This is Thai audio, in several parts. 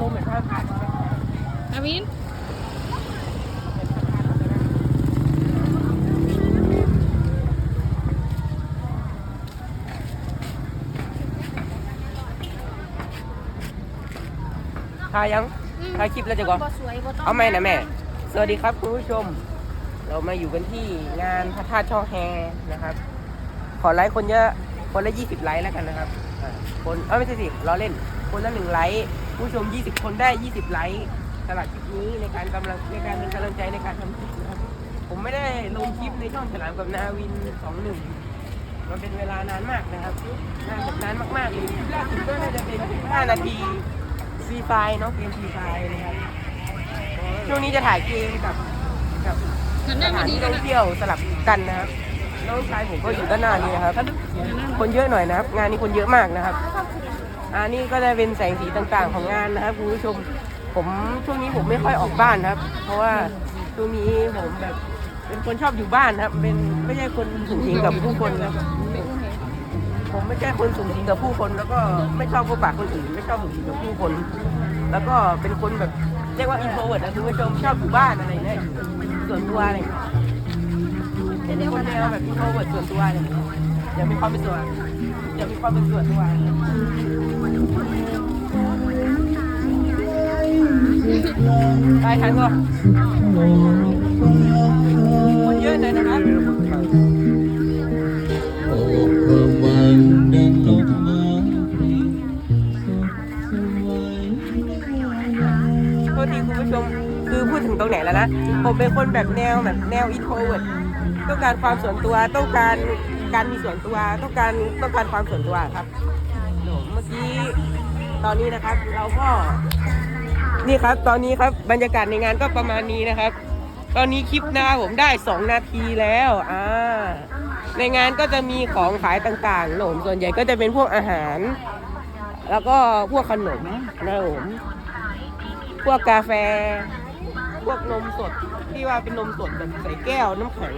ลมเหมือนท่าผ่านนาวินถ่ายยังถ่ายคลิปแล้วจะก่อนบ่สวยบ่ต้องเอาไหมนะแม่ สวัสดีครับคุณผู้ชม เรามาอยู่กันที่งานพระธาตุช่อแฮนะครับ ขอไลค์คนเยอะ คนละ20ไลค์แล้วกันนะครับอ่าคนเออไม่ใช่สิเราเล่น คนละหนึ่งไลค์ ผู้ชม 20 คนได้ 20 ไลค์สำหรับคลิปนี้ในการกำลังในการเป็นกำลังใจในการทำคลิปนะครับผมไม่ได้ลงคลิปในช่องฉลามกับนาวิน 21 มันเป็นเวลานานมากนะครับนานแบบนานมากๆเลยคลิปล่าสุดก็น่าจะเป็น 5 นาทีฟรีไฟเนาะเกมฟรีไฟนะครับช่วงนี้จะถ่ายเกมกับกับหันสหน้าถามานดีที่กัท่นองนะเที่ยวสลับกันนะครับน้องชายผมก็อยู่ด้านหน้านี้นะครับคนเยอะหน่อยนะครับ งานนี้คนเยอะมากนะครับ อันนี้ก็จะเป็นแสงสีต่างๆของงานนะครับคุณผู้ชม ผมช่วงนี้ผมไม่ค่อยออกบ้านครับ เพราะว่าช่วงนี้ผมแบบเป็นคนชอบอยู่บ้านครับ เป็นไม่ใช่คนสูงสิงกับผู้คนนะครับผมไม่ใช่คนสูงสิงกับผู้คน แล้วก็ไม่ชอบพบปะคนอื่นไม่ชอบสูงสิงกับผู้คน แล้วก็เป็นคนแบบเรียกว่าอินโทรเวิร์ดนะคุณผู้ชมชอบอยู่บ้านอะไรเงี้ยส่วนตัวอะไรเงี้ยเป็นคนแนวแบบอินโทรเวิร์ดส่วนตัวอะไรเงี้ยอย่ามีความเป็นส่ว นอย่ามีความเป็นส่วนตัวไปทันก็คนเยอะหน่อยนะครับโอ้ความหวังดังลมมาสดสวยโทษทีคุณผู้ชมคือพูดถึงตรงไหนแล้วนะ ผมเป็นคนแบบแนวแบบแนวอินโทรเวิร์ดต้องการความส่วนตัวต้องการ การมีส่วนตัวต้องการต้องการความส่วนตัวครับเมื่อกี้ตอนนี้นะครับ เราก็นี่ครับ ตอนนี้ครับบรรยากาศในงานก็ประมาณนี้นะครับ ตอนนี้คลิปหน้าผมได้ 2 นาทีแล้วอ่าในงานก็จะมีของขายต่างๆหนมส่วนใหญ่ก็จะเป็นพวกอาหาร แล้วก็พวกขนมนะผมพวกกาแฟ พวกนมสดที่ว่าเป็นนมสดแบบใส่แก้วน้ำแข็ง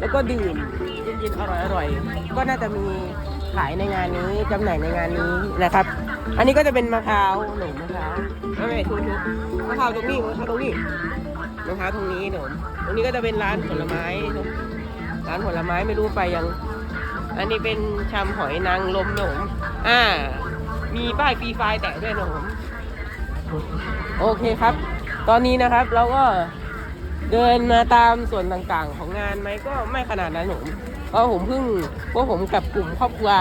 แล้วก็ดื่มเย็นๆอร่อยๆก็น่าจะมีขายในงานนี้จำหน่ายในงานนี้นะครับ อันนี้ก็จะเป็นมะพร้าวหนมมะพร้าวไม่ไม่ทุนมะพร้าวตรงนี้มะพร้าวตรงนี้มะพร้าวตรงนี้หนมตรงนี้ก็จะเป็นร้านผลไม้ร้านผลไม้ไม่รู้ไปยัง อันนี้เป็นชำหอยนางรมหนมอ่ามีป้ายฟรีไฟแตะด้วยหนมโอเคครับ ตอนนี้นะครับเราก็เดินมาตามส่วนต่างๆ ของงานไหมก็ไม่ขนาดนั้นผมเพราะผมเพิ่งพวกผมกับกลุ่มครอบครัว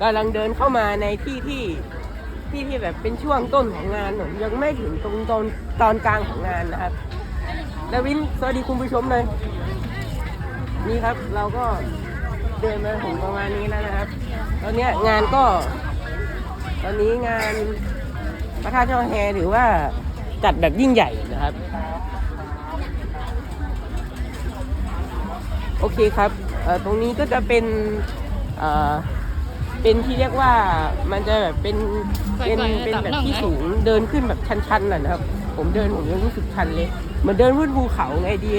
กำลังเดินเข้ามาในที่ที่ที่ที่แบบเป็นช่วงต้นของงานผมยังไม่ถึงตรงตอนตอนกลางของงานนะครับดาวินสวัสดีคุณผู้ชมเลยนี่ครับเราก็เดินมาถึงประมาณนี้แล้วนะครับ ตอนนี้งานก็ ตอนนี้งานพระธาตุช่อแฮถือว่า จัดแบบยิ่งใหญ่นะครับ โอเคครับเอ่อตรงนี้ก็จะเป็นเอ่อเป็นที่เรียกว่ามันจะแบบเป็นเป็นเป็นแบบที่สูงเดินขึ้นแบบชันๆน่ะนะครับ ผมเดินผมยังรู้สึกชันเลยเหมือนเดินขึ้นภูเขาไงดี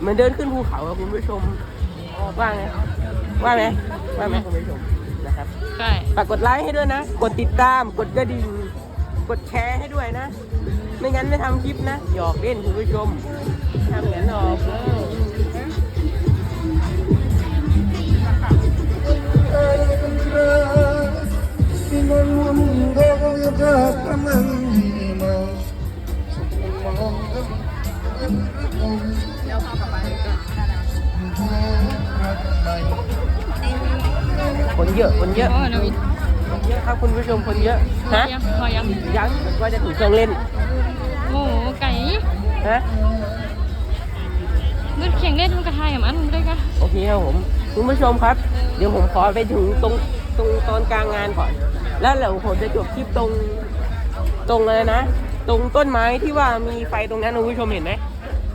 เหมือนเดินขึ้นภูเขาอะคุณผู้ชมว่าไงว่าไหมว่าไหมคุณผู้ชมนะครับใช่ฝากกดไลค์ให้ด้วยนะ กดติดตามกดกระดิ่งกดแชร์ให้ด้วยนะ ไม่งั้นไม่ทำคลิปนะ หยอกเล่นคุณผู้ชมทำอย่างนั้นหรอกเออแล้วเข้ากับไปก่อนคนเยอะคนเยอะโอ้นาวินคนเยอะครับคุณผู้ชมคนเยอะฮะยังพอยังยังว่าจะถูกเครื่องเล่น โอ้ไก่ฮะมันเขียงเล่นมันกระทายอะมันได้กะโอเคครับผมคุณผู้ชมครับ เดี๋ยวผมขอไปถึงตรงตรงตอนกลางงานก่อน แล้วเดี๋ยวผมจะจบคลิปตรงตรงเลยนะ ตรงต้นไม้ที่ว่ามีไฟตรงนั้นคุณผู้ชมเห็นไหม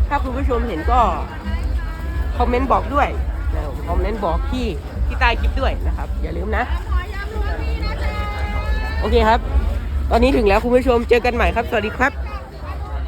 ถ้าคุณผู้ชมเห็นก็คอมเมนต์บอกด้วยนะครับคอมเมนต์บอกที่ที่ใต้คลิปด้วยนะครับ อย่าลืมนะ โอเคครับ ตอนนี้ถึงแล้วคุณผู้ชมเจอกันใหม่ครับ สวัสดีครับ